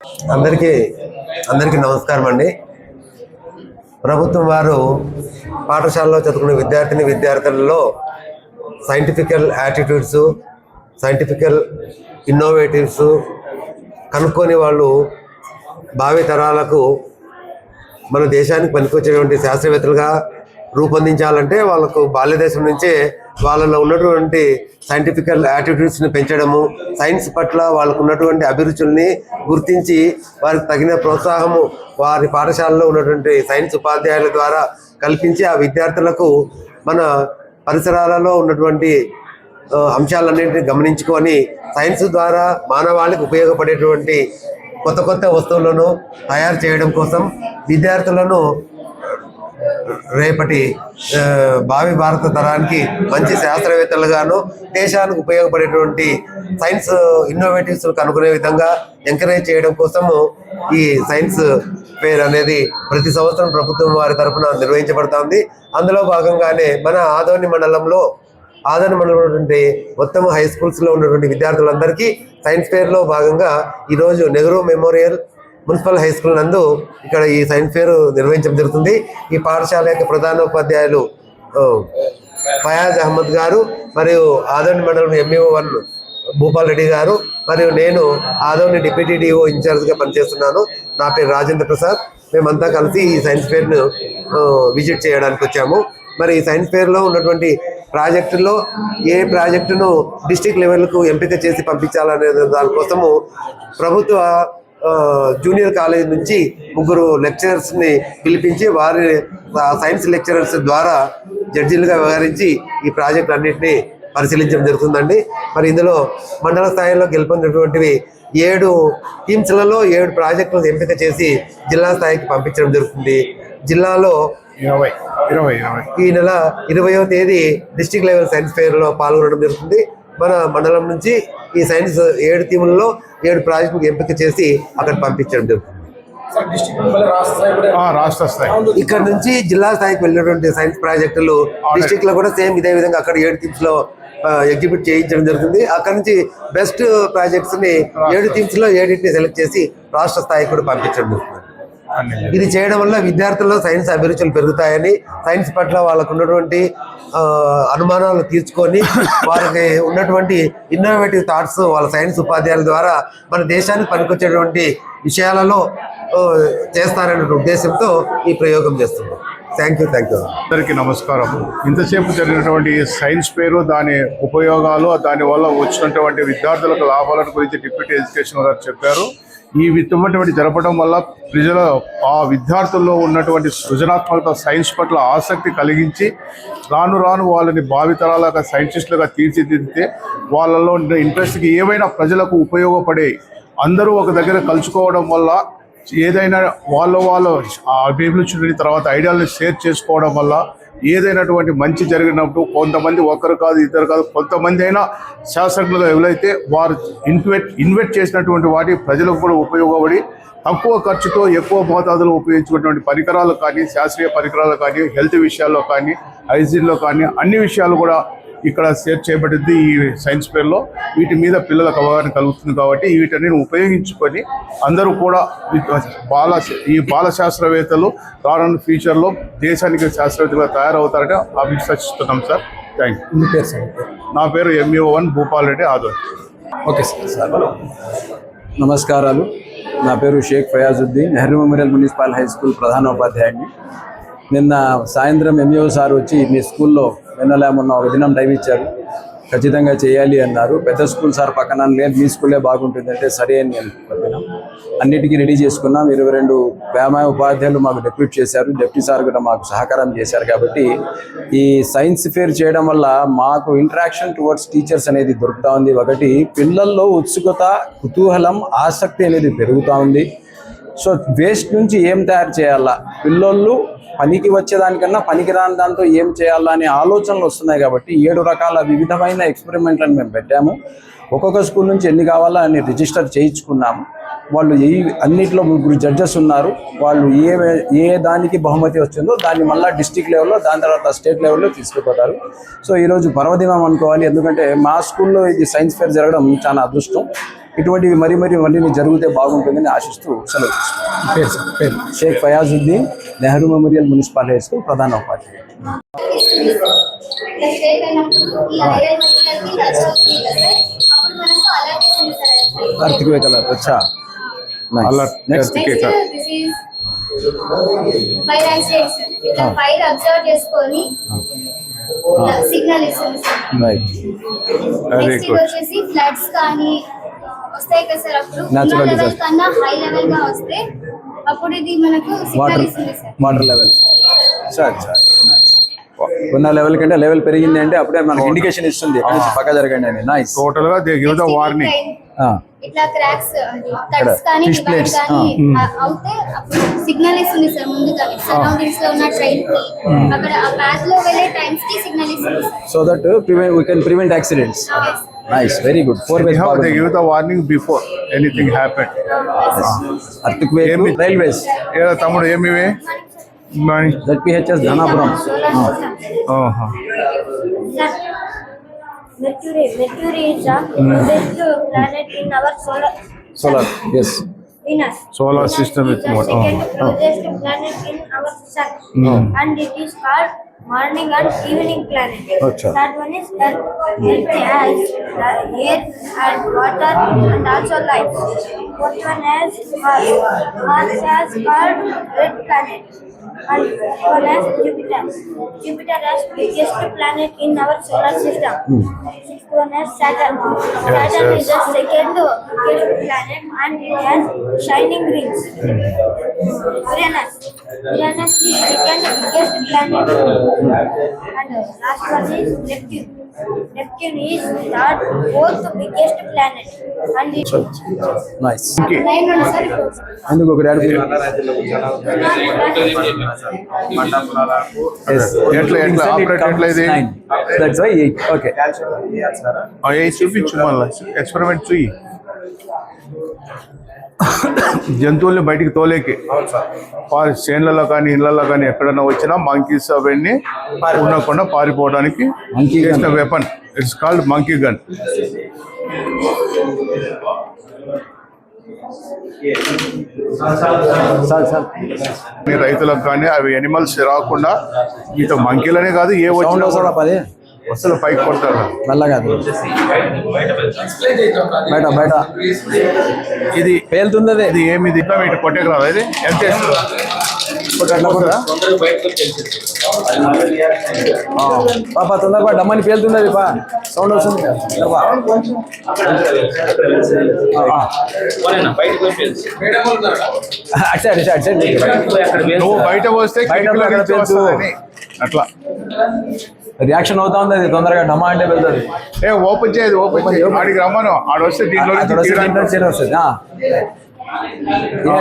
అందరికీ అందరికీ నమస్కారం అండి. ప్రభుత్వం వారు పాఠశాలలో చదువుకునే విద్యార్థిని విద్యార్థులలో సైంటిఫికల్ యాటిట్యూడ్స్ సైంటిఫికల్ ఇన్నోవేటివ్స్ కనుక్కొని వాళ్ళు భావి తరాలకు మన దేశానికి పనికొచ్చేటువంటి శాస్త్రవేత్తలుగా రూపొందించాలంటే వాళ్ళకు బాల్యదేశం నుంచే వాళ్ళలో ఉన్నటువంటి సైంటిఫికల్ యాటిట్యూడ్స్ని పెంచడము సైన్స్ పట్ల వాళ్ళకు ఉన్నటువంటి అభిరుచుల్ని గుర్తించి వారికి తగిన ప్రోత్సాహము వారి పాఠశాలలో ఉన్నటువంటి సైన్స్ ఉపాధ్యాయుల ద్వారా కల్పించి ఆ విద్యార్థులకు మన పరిసరాలలో ఉన్నటువంటి అంశాలన్నింటినీ గమనించుకొని సైన్స్ ద్వారా మానవాళికి ఉపయోగపడేటువంటి కొత్త కొత్త వస్తువులను తయారు చేయడం కోసం విద్యార్థులను రేపటి భావి భారత తరానికి మంచి శాస్త్రవేత్తలుగాను దేశానికి ఉపయోగపడేటువంటి సైన్స్ ఇన్నోవేటివ్స్ కనుగొనే విధంగా ఎంకరేజ్ చేయడం కోసము ఈ సైన్స్ ఫేర్ అనేది ప్రతి సంవత్సరం ప్రభుత్వం వారి తరఫున నిర్వహించబడుతోంది. అందులో భాగంగానే మన ఆదోని మండలంలో ఆదరణ ఉన్నటువంటి మొత్తం హై స్కూల్స్లో ఉన్నటువంటి విద్యార్థులందరికీ సైన్స్ ఫేర్లో భాగంగా ఈరోజు Nehru memorial municipal high school నందు ఇక్కడ ఈ సైన్స్ ఫేర్ నిర్వహించడం జరుగుతుంది. ఈ పాఠశాల యొక్క ప్రధానోపాధ్యాయులు ఫయాజ్ అహ్మద్ గారు మరియు ఆదోని మండలం ఎంఈఓ వన్ భూపాల్ రెడ్డి గారు మరియు నేను ఆదోని డిప్యూటీ డిఓ ఇన్ఛార్జ్గా పనిచేస్తున్నాను. నా పేరు రాజేంద్ర ప్రసాద్. మేమంతా కలిసి ఈ సైన్స్ ఫేర్ను విజిట్ చేయడానికి వచ్చాము. మరి ఈ సైన్స్ ఫేర్లో ఉన్నటువంటి ప్రాజెక్టులో ఏ ప్రాజెక్టును డిస్టిక్ లెవెల్కు ఎంపిక చేసి పంపించాలనే దానికోసము ప్రభుత్వ జూనియర్ కాలేజ్ నుంచి ముగ్గురు లెక్చరర్స్ని పిలిపించి వారి సైన్స్ లెక్చరర్స్ ద్వారా జడ్జీలుగా వ్యవహరించి ఈ ప్రాజెక్ట్ అన్నింటినీ పరిశీలించడం జరుగుతుందండి. మరి ఇందులో మండల స్థాయిలో గెలుపొందినటువంటివి ఏడు టీమ్స్లలో ఏడు ప్రాజెక్టులను ఎంపిక చేసి జిల్లా స్థాయికి పంపించడం జరుగుతుంది. జిల్లాలో ఇరవై ఇరవై ఇరవై. ఈ నెల ఇరవయో తేదీ డిస్టిక్ లెవెల్ సైన్స్ ఫెయిర్లో పాల్గొనడం జరుగుతుంది. మన మండలం నుంచి ఈ సైన్స్ ఏడు టీములలో ఏడు ప్రాజెక్టులు ఎంపిక చేసి అక్కడ పంపించడం జరుగుతుంది. ఆ, రాష్ట్ర స్థాయి. ఇక్కడ నుంచి జిల్లా స్థాయికి వెళ్ళినటువంటి సైన్స్ ప్రాజెక్టులు డిస్టిక్లో కూడా సేమ్ ఇదే విధంగా అక్కడ ఏడు టీమ్స్లో ఎగ్జిబిట్ చేయించడం జరుగుతుంది. అక్కడ నుంచి బెస్ట్ ప్రాజెక్ట్స్ని ఏడు టీమ్స్లో ఏడింటిని సెలెక్ట్ చేసి రాష్ట్ర స్థాయికి కూడా పంపించడం జరుగుతుంది. ఇది చేయడం వల్ల విద్యార్థుల్లో సైన్స్ అభిరుచులు పెరుగుతాయని సైన్స్ పట్ల వాళ్ళకు ఉన్నటువంటి అనుమానాలు తీర్చుకొని వారికి ఉన్నటువంటి ఇన్నోవేటివ్ థాట్స్ వాళ్ళ సైన్స్ ఉపాధ్యాయుల ద్వారా మన దేశానికి పనికొచ్చేటువంటి విషయాలలో చేస్తారనే ఉద్దేశంతో ఈ ప్రయోగం చేస్తున్నాం. థ్యాంక్ యూ థ్యాంక్ యూ అందరికీ నమస్కారం. ఇంతసేపు జరిగినటువంటి సైన్స్ పేరు దాని ఉపయోగాలు దాని వల్ల వచ్చినటువంటి విద్యార్థులకు లాభాలను గురించి డిప్యూటీ ఎడ్యుకేషన్ గారు చెప్పారు. ఈ తుమ్మటువంటి జరపడం వల్ల ప్రజల ఆ విద్యార్థుల్లో ఉన్నటువంటి సృజనాత్మకత సైన్స్ పట్ల ఆసక్తి కలిగించి రాను రాను వాళ్ళని భావితరాలుగా సైంటిస్టులుగా తీర్చిదిద్దితే వాళ్ళలో ఉండే ఇంట్రెస్ట్కి ఏవైనా ప్రజలకు ఉపయోగపడే అందరూ ఒక దగ్గర కలుసుకోవడం వల్ల ఏదైనా వాళ్ళ వాళ్ళ అభిరుచులని తర్వాత ఐడియాలను షేర్ చేసుకోవడం వల్ల ఏదైనటువంటి మంచి జరిగినప్పుడు కొంతమంది ఒకరు కాదు ఇద్దరు కాదు కొంతమంది అయినా శాస్త్రజ్ఞులు ఎవరైతే వారు ఇన్వెట్ ఇన్వెస్ట్ చేసినటువంటి వాటి ప్రజలకు కూడా ఉపయోగపడి తక్కువ ఖర్చుతో ఎక్కువ మోతాదులో ఉపయోగించుకున్నటువంటి పరికరాలు కానీ శాస్త్రీయ పరికరాలు కానీ హెల్త్ విషయాల్లో కానీ హైజీన్లో కానీ అన్ని విషయాలు కూడా ఇక్కడ షేర్ చేయబడింది ఈ సైన్స్ ఫేర్లో వీటి మీద పిల్లలకు అవగాహన కలుగుతుంది కాబట్టి వీటన్నిటిని ఉపయోగించుకొని అందరూ కూడా బాల ఈ బాల శాస్త్రవేత్తలు రానున్న ఫ్యూచర్లో దేశానికి శాస్త్రవేత్తలుగా తయారవుతారని అభిశ్వసిస్తున్నాం సార్. థ్యాంక్ యూ పేరు సార్? నా పేరు MEO one Bhupal Reddy ఆదోన్. Okay sir. Sir నమస్కారాలు. నా పేరు Sheikh Fayazuddin Nehru memorial municipal high school ప్రధానోపాధ్యాయుడిని. నిన్న సాయంత్రం ఎంఈఓ సార్ వచ్చి మీ స్కూల్లో వెన్నెల మొన్న ఒక దినం టైం ఇచ్చారు. ఖచ్చితంగా చేయాలి అన్నారు. పెద్ద స్కూల్ సార్ పక్కన లేదు మీ స్కూలే బాగుంటుంది అంటే సరే అని నేను చెప్పినాం అన్నిటికీ రెడీ చేసుకున్నాం. ఇరవై రెండు వ్యాయామ ఉపాధ్యాయులు మాకు డెప్యూట్ చేశారు. డిప్యూటీ సార్ కూడా మాకు సహకారం చేశారు కాబట్టి ఈ సైన్స్ ఫేర్ చేయడం వల్ల మాకు ఇంటరాక్షన్ టువర్డ్స్ టీచర్స్ అనేది దొరుకుతూ ఉంది. ఒకటి పిల్లల్లో ఉత్సుకత కుతూహలం ఆసక్తి అనేది పెరుగుతూ ఉంది. సో వేస్ట్ నుంచి ఏం తయారు చేయాలా? పిల్లలు పనికి వచ్చేదానికన్నా పనికి రాని దాంతో ఏం చేయాలా అనే ఆలోచనలు వస్తున్నాయి కాబట్టి ఏడు రకాల వివిధమైన ఎక్స్పెరిమెంట్లను మేము పెట్టాము. ఒక్కొక్క స్కూల్ నుంచి ఎన్ని కావాలా అని రిజిస్టర్ చేయించుకున్నాము. వాళ్ళు ఏ అన్నిట్లో ముగ్గురు జడ్జెస్ ఉన్నారు. వాళ్ళు ఏ ఏ దానికి బహుమతి వచ్చిందో దాన్ని మళ్ళీ డిస్టిక్ లెవెల్లో దాని తర్వాత స్టేట్ లెవెల్లో తీసుకుపోతారు. సో ఈరోజు పర్వదినం అనుకోవాలి. ఎందుకంటే మా స్కూల్లో ఇది సైన్స్ ఫేర్ జరగడం చాలా అదృష్టం. ఇటువంటివి మరీ మరీ మరిన్ని జరిగితే బాగుంటుందని ఆశిస్తూ సెలవు Sheikh Fayazuddin Nehru memorial municipal high school ప్రధాన ఉపాధ్యాయుడు ఇట్లా షేక్ అయినప్పుడు ఈ ఐరన్ మెటీరియల్కి టచ్ అవుతుంది కదా అప్పుడు మనకు అలర్ట్ ఇస్తుంది సార్ అర్తిక్ కలర్ వచ్చా Alert. Next Okay, next sir. This is fire accidents ఇట్లా ఫైర్ అబ్జర్వ్ చేసుకొని సిగ్నల్ ఇస్తుంది సార్ రైట్ Very నెక్స్ట్ ఇది good. వచ్చేసి ఫ్లడ్స్ కానీ వస్తాయి కదా సార్ అప్పుడు Natural లెవెల్ disaster. కన్నా హై లెవెల్గా వస్తే అప్పుడు ఇది మనకు water water level sir. Sir nice ఉన్న లెవెల్ కంటే లెవెల్ పెరిగింది అంటే అప్పుడే మనకి ఇండికేషన్ ఇస్తుంది. నుంచి పక్క జరగండి అని. నైస్ టోటల్గా దే గివ్ ద వార్నింగ్ ఇట్లా క్రాక్స్ కట్స్ కానీ డివైడ్ ఆ- అవుతే అప్పుడు సిగ్నల్ ఇస్తుంది సార్ ముందుగా. సరౌండింగ్స్లో ఉన్న ట్రైన్కి. అక్కడ ఆ పాత్లో వెళ్ళే టైమ్స్కి సిగ్నల్ ఇస్తుంది sir. So that prevent we can prevent accidents Nice, very good. Four ways. Anyhow, they give the warning before anything happened. Yes. Earthquake to railways. Yeah, Tamudu, MEV. Mani. ZPHS Dhanapuram. Oh. Oh. huh. Mercury, Mercury is a hmm. planet in our solar. Solar, yes. Venus. Solar Venus system is the uh-huh. second oh. planet in our sun, mm. and it is called morning and evening planet. Acha. Third one is Earth. Earth has air and water and also life. Fourth one has Mars. Mars has called red planet. And one has Jupiter. Jupiter has the biggest planet in our solar system. Hmm. Sixth one has Saturn. Saturn yes. is the second biggest planet and it has shining rings. Hmm. Uranus. Uranus is second biggest planet. And last one is Neptune. Neptune is third fourth biggest planet. And it sir ఇప్పుడు అందుకు ఒక daddy ఎట్లా ఎట్లా operate ఎట్లా ఇది that's why okay అయ్యి చూపించు మళ్ళీ ఎక్స్పెరిమెంట్ చూయి జంతువుల్ని బయటికి తోలేకి. చేన్లలో కానీ ఇళ్ళలో కానీ ఎక్కడైనా వచ్చినా మంకీస్ అవన్నీ ఉండకుండా పారిపోవడానికి. చేసిన weapon it's called monkey gun sir sir. రైతులకు కానీ అవి ఎనిమల్స్ రాకుండా ఇటు మంకీలనే కాదు ఏ సౌండ్ వచ్చినా వస్తుందా కూడా పది? అసలు పైకి కొడతారు. మెల్లగా బయట బయట. ఇది పేలుతుంది ఇది ఏమిది? ఇటు కొట్టేకి రాదు ఇది? ఎంత పాప తొందరగా డమ్మని పేలుతుంది అది పా. సౌండ్ వస్తుంది. అటు సైడ్ అటు సైడ్ నువ్వు బయట పోస్తే బయట. అట్లా. రియాక్షన్ అవుతా ఉంది అది తొందరగా డమా అంటే వెళ్తుంది. ఏ ఓపెన్ చేయదు ఓపెన్ Open చేయి. చేయి. ఆడికి రమ్మను. ఆడ వస్తే దీంట్లో దీంట్లో చేరి వస్తుంది.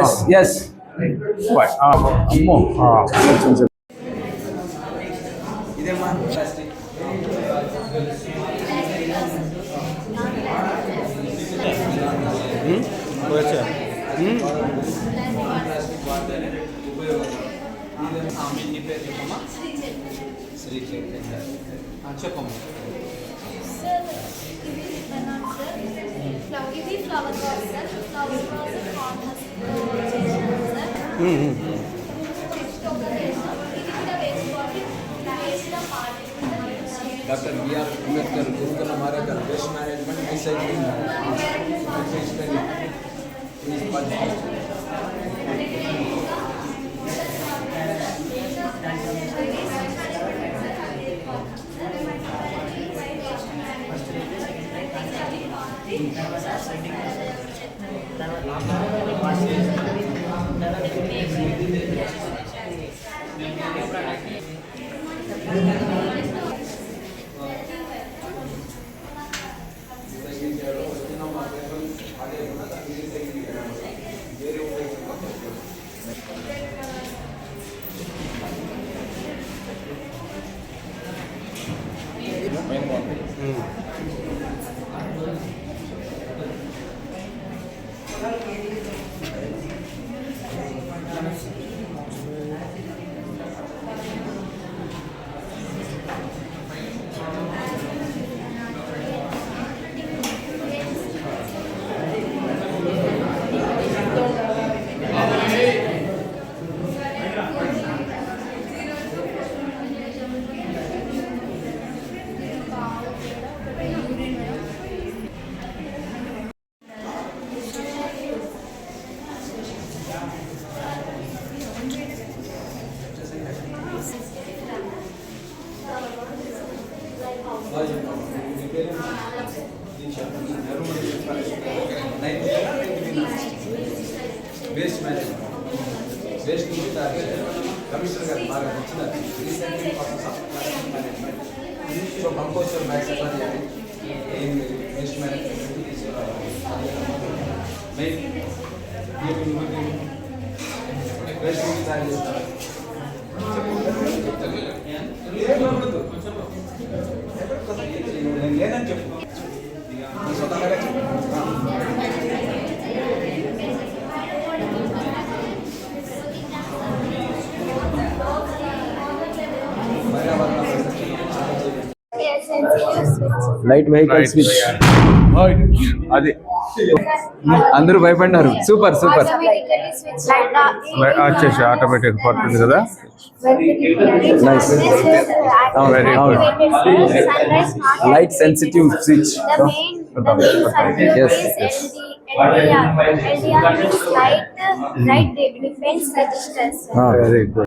ఎస్ ఎస్ అమ్మో. ఆ. సార్ ఇది బనానా సార్ ఫ్లవర్ ఇది flower vase sir flower vase corn husk చేసాను సార్ నెక్స్ట్ ఒక వేసుకోవాలి ఇది కూడా వేసుకోవాలి ఇలా వేసిన part doctor waste management recycling waste management waste నుంచి తయారు చేయాలి కమిషనర్ గారు బాగా నచ్చినారు recently process of management so composter bags ఎట్లా చేయాలి ఏం వేస్ట్ మేనేజ్మెంట్ తీసుకురావాలి మెయిన్ వేస్ట్ నుంచి లైట్ వెహికల్స్ అది. అందరూ భయపడినారు. సూపర్ సూపర్ వచ్చేసి ఆటోమేటిక్ పడుతుంది కదా? Nice light sensitive switch very good